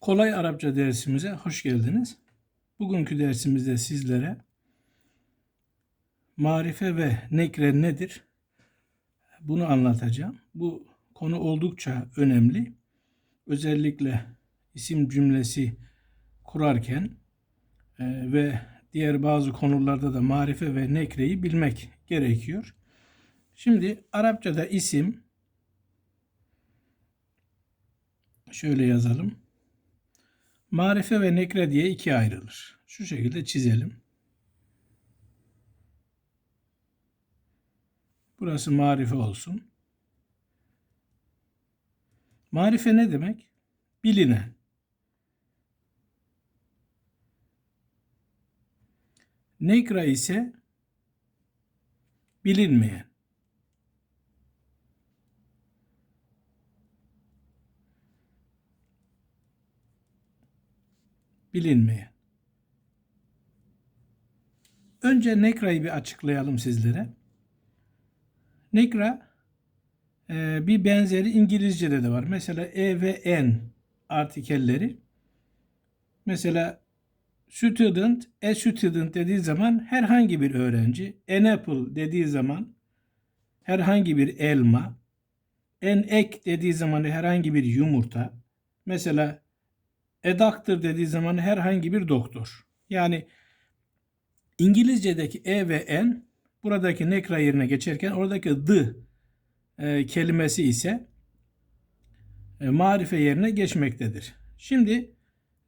Kolay Arapça dersimize hoş geldiniz. Bugünkü dersimizde sizlere marife ve nekre nedir? Bunu anlatacağım. Bu konu oldukça önemli. Özellikle isim cümlesi kurarken e, ve diğer bazı konularda da marife ve nekreyi bilmek gerekiyor. Şimdi Arapçada isim şöyle yazalım. Marife ve nekre diye ikiye ayrılır. Şu şekilde çizelim. Burası marife olsun. Marife ne demek? Bilinen. Nekra ise bilinmeyen. Bilinmeyen. Önce nekrayı bir açıklayalım sizlere. Nekra e, bir benzeri İngilizce'de de var. Mesela e ve n artikelleri. Mesela student, a student dediği zaman herhangi bir öğrenci, an apple dediği zaman herhangi bir elma, an egg dediği zaman herhangi bir yumurta. Mesela A doctor dediği zaman herhangi bir doktor. Yani İngilizce'deki e ve n buradaki nekra yerine geçerken oradaki the e, kelimesi ise e, marife yerine geçmektedir. Şimdi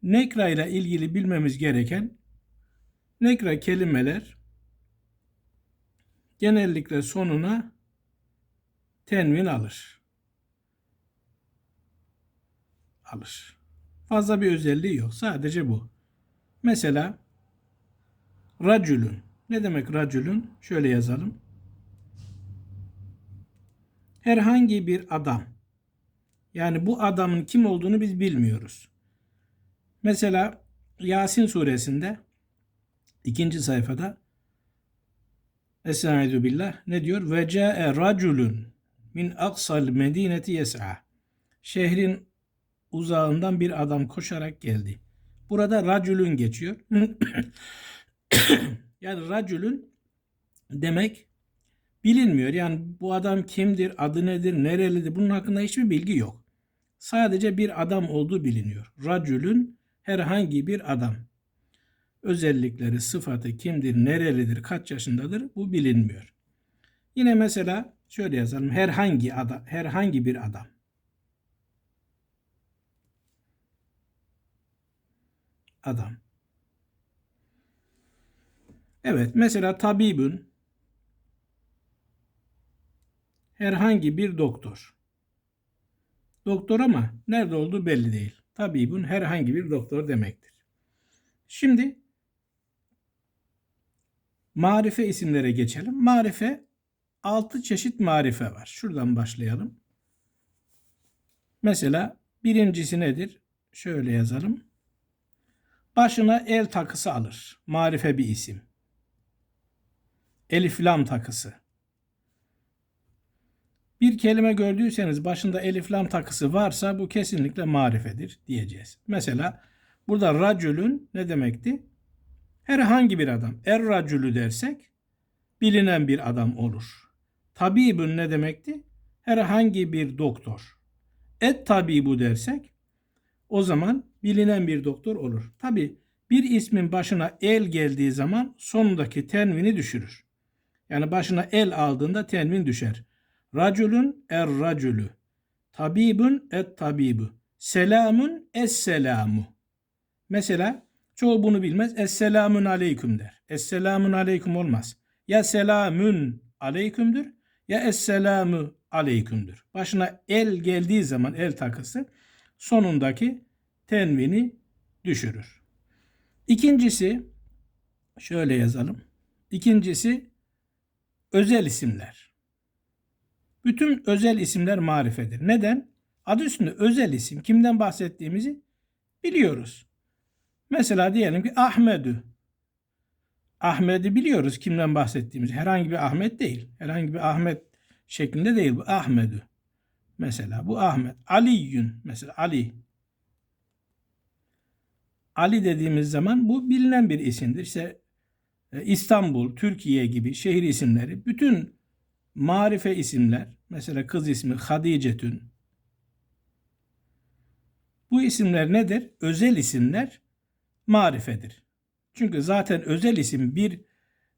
nekra ile ilgili bilmemiz gereken nekra kelimeler genellikle sonuna tenvin alır. Alır. Fazla bir özelliği yok. Sadece bu. Mesela racülün. Ne demek racülün? Şöyle yazalım. Herhangi bir adam. Yani bu adamın kim olduğunu biz bilmiyoruz. Mesela Yasin suresinde ikinci sayfada Estaizu billah ne diyor? Ve ca'e raculun min aksal medineti yes'a. Şehrin uzağından bir adam koşarak geldi. Burada racülün geçiyor. yani racülün demek bilinmiyor. Yani bu adam kimdir, adı nedir, nerelidir bunun hakkında hiçbir bilgi yok. Sadece bir adam olduğu biliniyor. Racülün herhangi bir adam. Özellikleri, sıfatı kimdir, nerelidir, kaç yaşındadır bu bilinmiyor. Yine mesela şöyle yazalım. Herhangi adam, herhangi bir adam. Adam. Evet mesela tabibün herhangi bir doktor. Doktor ama nerede olduğu belli değil. Tabibün herhangi bir doktor demektir. Şimdi marife isimlere geçelim. Marife altı çeşit marife var. Şuradan başlayalım. Mesela birincisi nedir? Şöyle yazalım. Başına el takısı alır. Marife bir isim. Elif lam takısı. Bir kelime gördüyseniz başında elif lam takısı varsa bu kesinlikle marifedir diyeceğiz. Mesela burada racülün ne demekti? Herhangi bir adam. Er racülü dersek bilinen bir adam olur. Tabibün ne demekti? Herhangi bir doktor. Et tabibu dersek o zaman bilinen bir doktor olur. Tabi bir ismin başına el geldiği zaman sonundaki tenvini düşürür. Yani başına el aldığında tenvin düşer. Raculun er racülü. Tabibun et tabibu. Selamun es selamu. Mesela çoğu bunu bilmez. Esselamun aleyküm der. Esselamun aleyküm olmaz. Ya selamün aleykümdür ya esselamu aleykümdür. Başına el geldiği zaman el takısı sonundaki tenvini düşürür. İkincisi şöyle yazalım. İkincisi özel isimler. Bütün özel isimler marifedir. Neden? Adı üstünde özel isim. Kimden bahsettiğimizi biliyoruz. Mesela diyelim ki Ahmedü. Ahmet'i biliyoruz kimden bahsettiğimizi. Herhangi bir Ahmet değil. Herhangi bir Ahmet şeklinde değil bu. Ahmedü. Mesela bu Ahmet. Aliyyün. Mesela Ali. Ali dediğimiz zaman bu bilinen bir isimdir. İşte e, İstanbul, Türkiye gibi şehir isimleri, bütün marife isimler, mesela kız ismi Hadicetün. Bu isimler nedir? Özel isimler marifedir. Çünkü zaten özel isim bir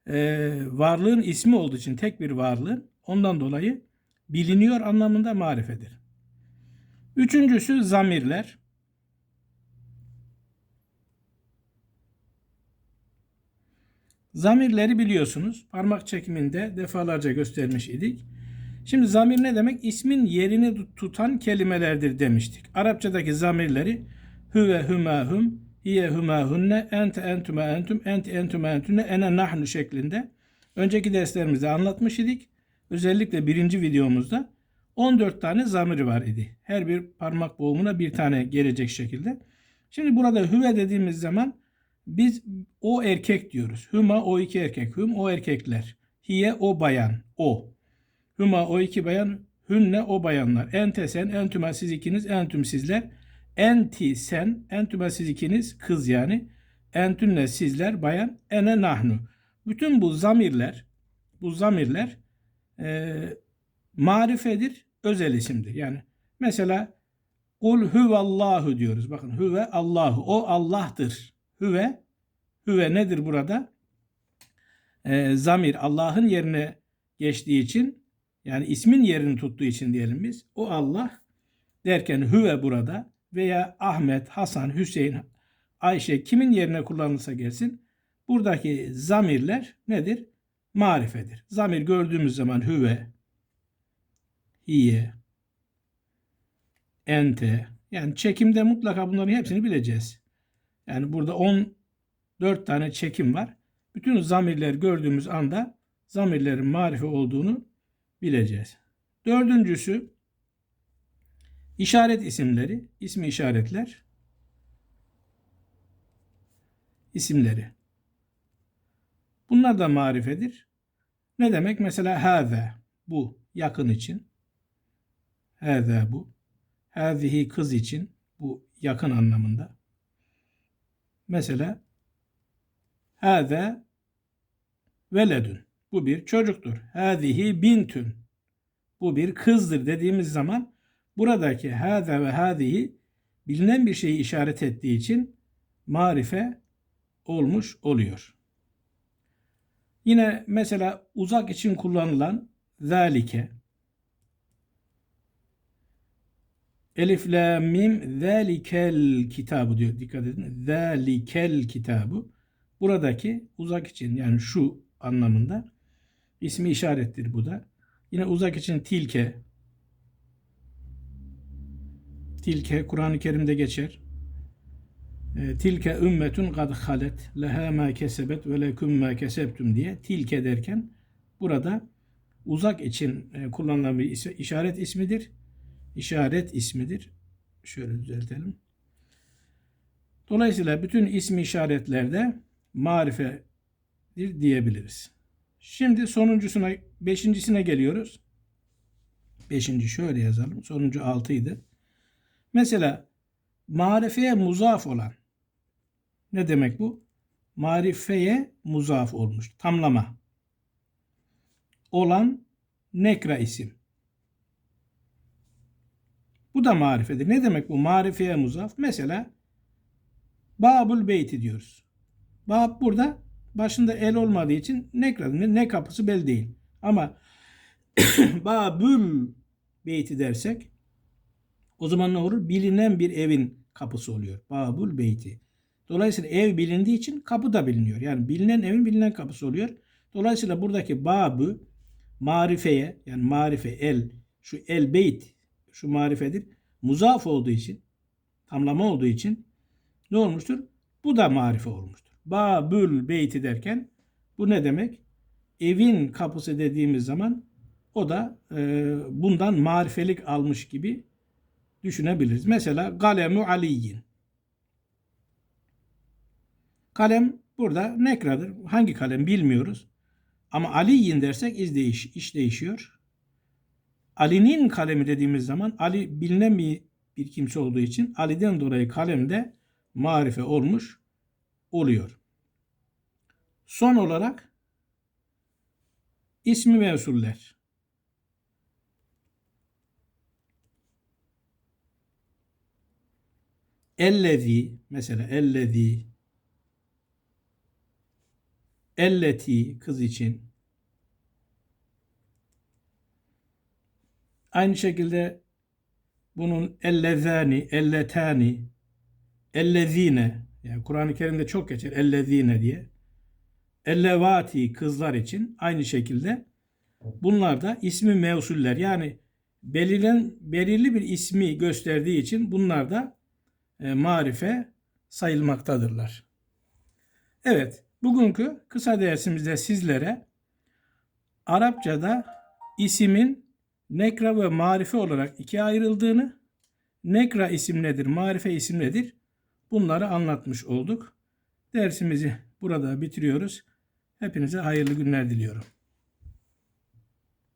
e, varlığın ismi olduğu için tek bir varlığın ondan dolayı biliniyor anlamında marifedir. Üçüncüsü zamirler. Zamirleri biliyorsunuz. Parmak çekiminde defalarca göstermiş idik. Şimdi zamir ne demek? İsmin yerini tutan kelimelerdir demiştik. Arapçadaki zamirleri hüve hüma hüm, hiye hüma hünne, ente entüme entüm, enti entüme entüne, ene nahnu şeklinde. Önceki derslerimizde anlatmış idik. Özellikle birinci videomuzda 14 tane zamir var idi. Her bir parmak boğumuna bir tane gelecek şekilde. Şimdi burada hüve dediğimiz zaman biz o erkek diyoruz. Hüma o iki erkek. Hüm o erkekler. Hiye o bayan. O. Hüma o iki bayan. Hünne o bayanlar. Ente sen. Entüme siz ikiniz. Entüm sizler. Enti sen. Entüme siz ikiniz. Kız yani. Entünne sizler bayan. Ene nahnu. Bütün bu zamirler bu zamirler e, marifedir. Özel isimdir. Yani mesela Kul huvallahu diyoruz. Bakın huve Allahu. O Allah'tır. Hüve, hüve nedir burada? E, zamir Allah'ın yerine geçtiği için yani ismin yerini tuttuğu için diyelim biz. O Allah derken hüve burada veya Ahmet, Hasan, Hüseyin, Ayşe kimin yerine kullanılsa gelsin. Buradaki zamirler nedir? Marifedir. Zamir gördüğümüz zaman hüve, hiye, ente yani çekimde mutlaka bunların hepsini bileceğiz. Yani burada 14 tane çekim var. Bütün zamirler gördüğümüz anda zamirlerin marife olduğunu bileceğiz. Dördüncüsü işaret isimleri, ismi işaretler, isimleri. Bunlar da marifedir. Ne demek? Mesela hâze, bu, yakın için. Hâze bu. Hâzihi kız için, bu yakın anlamında. Mesela hâze veledün. Bu bir çocuktur. Hâzihi bintün. Bu bir kızdır dediğimiz zaman buradaki hâze ve hâzihi bilinen bir şeyi işaret ettiği için marife olmuş oluyor. Yine mesela uzak için kullanılan zalike Elif la mim zalikel kitabı diyor. Dikkat edin. Zalikel kitabı. Buradaki uzak için yani şu anlamında ismi işarettir bu da. Yine uzak için tilke. Tilke Kur'an-ı Kerim'de geçer. E, tilke ümmetun kad halet leha ma kesebet ve lekum ma kesebtum diye tilke derken burada uzak için e, kullanılan bir işaret ismidir işaret ismidir. Şöyle düzeltelim. Dolayısıyla bütün ismi işaretlerde marifedir diyebiliriz. Şimdi sonuncusuna, beşincisine geliyoruz. Beşinci şöyle yazalım. Sonuncu altıydı. Mesela marifeye muzaf olan ne demek bu? Marifeye muzaf olmuş. Tamlama. Olan nekra isim. Bu da marifedir. Ne demek bu? Marifeye muzaf. Mesela Babul Beyti diyoruz. Bab burada başında el olmadığı için ne, ne kapısı belli değil. Ama Babül Beyti dersek o zaman ne olur? Bilinen bir evin kapısı oluyor. Babul Beyti. Dolayısıyla ev bilindiği için kapı da biliniyor. Yani bilinen evin bilinen kapısı oluyor. Dolayısıyla buradaki babı marifeye yani marife el şu el beyt şu marifedir. Muzaf olduğu için, tamlama olduğu için ne olmuştur? Bu da marife olmuştur. Babül beyti derken bu ne demek? Evin kapısı dediğimiz zaman o da e, bundan marifelik almış gibi düşünebiliriz. Mesela galemu aliyin. Kalem burada nekradır. Hangi kalem bilmiyoruz. Ama aliyin dersek iz değiş, iş değişiyor. Ali'nin kalemi dediğimiz zaman Ali bilinen bir, bir kimse olduğu için Ali'den dolayı kalemde marife olmuş oluyor. Son olarak ismi mevsuller. Ellezi mesela ellezi elleti kız için aynı şekilde bunun ellezani elletani ellezine yani Kur'an-ı Kerim'de çok geçer ellezine diye. Ellevati kızlar için aynı şekilde. Bunlar da ismi mevsuller. Yani belirlen belirli bir ismi gösterdiği için bunlar da e, marife sayılmaktadırlar. Evet, bugünkü kısa dersimizde sizlere Arapçada isimin nekra ve marife olarak ikiye ayrıldığını, nekra isim nedir, marife isim nedir bunları anlatmış olduk. Dersimizi burada bitiriyoruz. Hepinize hayırlı günler diliyorum.